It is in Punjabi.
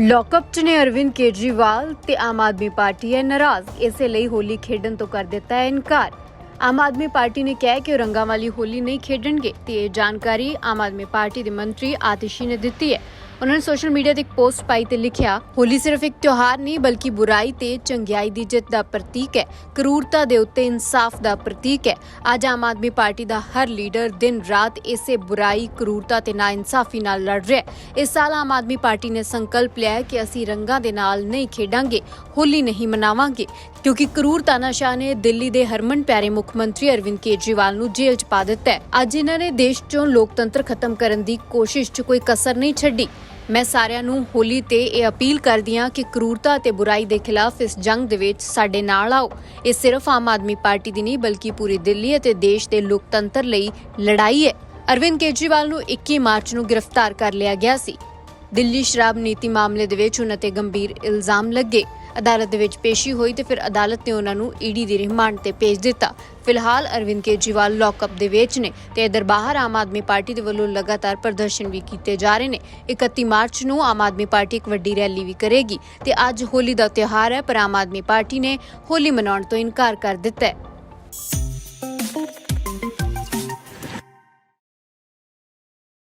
ਲੌਕਅਪ 'ਚ ਨੇ ਅਰਵਿੰਦ ਕੇਜਰੀਵਾਲ ਤੇ ਆਮ ਆਦਮੀ ਪਾਰਟੀ ਹੈ ਨਾਰਾਜ਼। ਇਸੇ ਲਈ ਹੋਲੀ ਖੇਡਣ ਤੋਂ ਕਰ ਦਿੱਤਾ ਹੈ ਇਨਕਾਰ। ਆਮ ਆਦਮੀ ਪਾਰਟੀ ਨੇ ਕਿਹਾ ਕਿ ਉਹ ਰੰਗਾਂ ਵਾਲੀ ਹੋਲੀ ਨਹੀਂ ਖੇਡਣਗੇ ਤੇ ਇਹ ਜਾਣਕਾਰੀ ਆਮ ਆਦਮੀ ਪਾਰਟੀ ਦੇ ਮੰਤਰੀ ਆਤਿਸ਼ੀ ਨੇ ਦਿੱਤੀ ਹੈ। ਉਹਨਾਂ ਨੇ ਸੋਸ਼ਲ ਮੀਡੀਆ ਤੇ ਇੱਕ ਪੋਸਟ ਪਾਈ ਤੇ ਲਿਖਿਆ, ਹੋਲੀ ਸਿਰਫ ਇੱਕ ਤਿਉਹਾਰ ਨਹੀਂ, ਬਲਕਿ ਬੁਰਾਈ ਤੇ ਚੰਗਿਆਈ ਦੀ ਜਿੱਤ ਦਾ ਪ੍ਰਤੀਕ ਹੈ। ਕਰੂਰਤਾ ਦੇ ਉੱਤੇ ਇਨਸਾਫ ਦਾ ਪ੍ਰਤੀਕ ਹੈ। ਅੱਜ ਆਮ ਆਦਮੀ ਪਾਰਟੀ ਦਾ ਹਰ ਲੀਡਰ ਦਿਨ ਰਾਤ ਇਸੇ ਬੁਰਾਈ, ਕਰੂਰਤਾ ਤੇ ਨਾਇਨਸਾਫੀ ਨਾਲ ਲੜ ਰਿਹਾ ਹੈ। ਇਸ ਸਾਲ ਆਮ ਆਦਮੀ ਪਾਰਟੀ ਨੇ ਸੰਕਲਪ ਲਿਆ ਕਿ ਅਸੀਂ ਰੰਗਾਂ ਦੇ ਨਾਲ ਨਹੀਂ ਖੇਡਾਂਗੇ, ਹੋਲੀ ਨਹੀਂ ਮਨਾਵਾਂਗੇ, ਕਿਉਂਕਿ ਕਰੂਰ ਤਾਨਾਸ਼ਾਹ ਨੇ ਦਿੱਲੀ ਦੇ ਹਰਮਨ ਪਿਆਰੇ ਮੁੱਖ ਮੰਤਰੀ ਅਰਵਿੰਦ ਕੇਜਰੀਵਾਲ ਨੂੰ ਜੇਲ੍ਹ 'ਚ ਪਾ ਦਿੱਤਾ ਹੈ। ਅੱਜ ਇਹਨਾਂ ਨੇ ਦੇਸ਼ 'ਚੋਂ ਲੋਕਤੰਤਰ ਖਤਮ ਕਰਨ ਦੀ ਕੋਸ਼ਿਸ਼ 'ਚ ਕੋਈ ਕਸਰ ਨਹੀਂ ਛੱਡੀ। ਮੈਂ ਸਾਰਿਆਂ ਨੂੰ ਹੋਲੀ ਤੇ ਇਹ ਅਪੀਲ ਕਰਦੀ ਹਾਂ ਕਿ ਕਰੂਰਤਾ ਤੇ ਬੁਰਾਈ ਦੇ ਖਿਲਾਫ ਇਸ ਜੰਗ ਦੇ ਵਿੱਚ ਸਾਡੇ ਨਾਲ ਆਓ। ਇਹ ਸਿਰਫ ਆਮ ਆਦਮੀ ਪਾਰਟੀ ਦੀ ਨਹੀਂ, ਬਲਕਿ ਪੂਰੀ ਦਿੱਲੀ ਅਤੇ ਦੇਸ਼ ਦੇ ਲੋਕਤੰਤਰ ਲਈ ਲੜਾਈ ਹੈ। ਅਰਵਿੰਦ ਕੇਜਰੀਵਾਲ ਨੂੰ 21 ਮਾਰਚ ਨੂੰ ਗ੍ਰਿਫਤਾਰ ਕਰ ਲਿਆ ਗਿਆ ਸੀ। ਦਿੱਲੀ ਸ਼ਰਾਬ ਨੀਤੀ ਮਾਮਲੇ ਦੇ ਵਿੱਚ ਉਹਨਾਂ ਤੇ ਗੰਭੀਰ ਇਲਜ਼ਾਮ ਲੱਗੇ। ਅਦਾਲਤ ਦੇ ਵਿੱਚ ਪੇਸ਼ੀ ਹੋਈ ਤੇ ਫਿਰ ਅਦਾਲਤ ਨੇ ਉਹਨਾਂ ਨੂੰ ਈਡੀ ਦੇ ਰਿਮਾਂਡ ਤੇ ਭੇਜ ਦਿੱਤਾ। ਫਿਲਹਾਲ ਅਰਵਿੰਦ ਕੇਜਰੀਵਾਲ ਲੌਕਅਪ ਦੇ ਵਿੱਚ ਨੇ ਤੇ ਇਧਰ ਬਾਹਰ ਆਮ ਆਦਮੀ ਪਾਰਟੀ ਦੇ ਵੱਲੋਂ ਲਗਾਤਾਰ ਪ੍ਰਦਰਸ਼ਨ ਵੀ ਕੀਤੇ ਜਾ ਰਹੇ ਨੇ। 31 ਮਾਰਚ ਨੂੰ ਆਮ ਆਦਮੀ ਪਾਰਟੀ ਇੱਕ ਵੱਡੀ ਰੈਲੀ ਵੀ ਕਰੇਗੀ ਤੇ ਅੱਜ ਹੋਲੀ ਦਾ ਤਿਉਹਾਰ ਹੈ, ਪਰ ਆਮ ਆਦਮੀ ਪਾਰਟੀ ਨੇ ਹੋਲੀ ਮਨਾਉਣ ਤੋਂ ਇਨਕਾਰ ਕਰ ਦਿੱਤਾ ਹੈ।